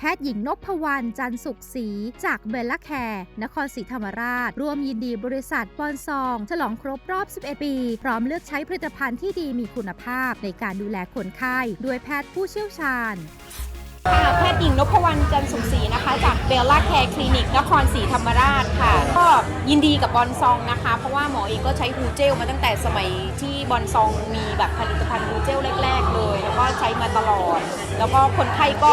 แพทย์หญิงนพวรรณจันสุขศรีจากเบลล่าแคร์นครศรีธรรมราช ร่วมยินดีบริษัทปอนซอง ฉลองครบรอบ 11 ปี พร้อมเลือกใช้ผลิตภัณฑ์ที่ดีมีคุณภาพในการดูแลคนไข้ด้วยแพทย์ผู้เชี่ยวชาญค่ะแพทย์หญิงนพวรรณจันสุขศรีนะคะ จากเบลล่าแคร์คลินิกนครศรีธรรมราชค่ะ ก็ยินดีกับบอนซองนะคะ เพราะว่าหมอเองก็ใช้ฮูเจลมาตั้งแต่สมัยที่บอนซองมีแบบผลิตภัณฑ์ฮูเจลแรก ๆ เลย แล้วก็ใช้มาตลอด แล้วก็คนไข้ก็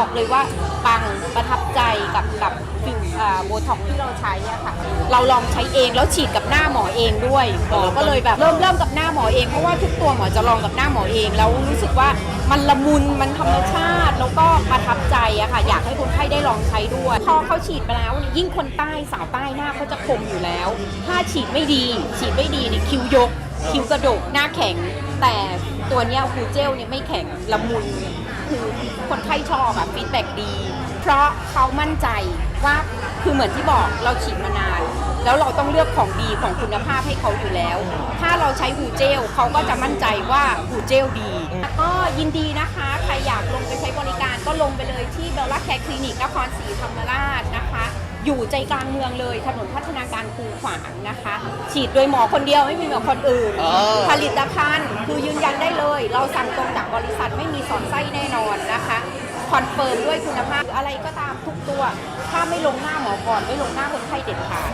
บอกเลยว่าปังประทับใจกับกับฟิวโบท็อกที่เราใช้อะค่ะ เราลองใช้เองแล้วฉีดกับหน้าหมอเองด้วยหมอก็เลยแบบเริ่มเริ่มกับหน้าหมอเองเพราะว่าทุกตัวหมอจะลองกับหน้าหมอเองแล้วรู้สึกว่ามันละมุนมันธรรมชาติแล้วก็ประทับใจอะค่ะอยากให้คนไข้ได้ลองใช้ด้วย พอเขาฉีดไปแล้วเนี่ยยิ่งคนใต้สาวใต้หน้าเขาจะคมอยู่แล้ว ถ้าฉีดไม่ดี ฉีดไม่ดีเนี่ยคิ้วยก คิ้วกระดกหน้าแข็ง แต่ตัวเนี้ยฮูเจลเนี่ยไม่แข็งละมุน คือคนไข้ชอบอะฟีดแบ็ดี เพราะเขามั่นใจว่าคือเหมือนที่บอกเราฉีดมานาน แล้วเราต้องเลือกของดีของคุณภาพให้เขาอยู่แล้ว ถ้าเราใช้ฮูเจลเขาก็จะมั่นใจว่าฮูเจลดีก็ยินดีนะคะ ใครอยากลงไปใช้บริการก็ลงไปเลยที่เบลล่าแคร์คลินิกนครศรีธรรมราชนะคะ อยู่ใจกลางเมืองเลยถนนพัฒนาการคูขวางนะคะ ฉีดโดยหมอคนเดียวไม่มีหมอคนอื่นเออผลิตภัณฑ์คือยืนยันได้เลย เราสั่งตรงจาก บริษัทไม่มีสอนไส้แน่นอนนะคะคอนเฟิร์มด้วยคุณภาพอะไรก็ตามทุกตัว ถ้าไม่ลงหน้าหมอก่อนไม่ลงหน้าคนไข้เด็ดขาด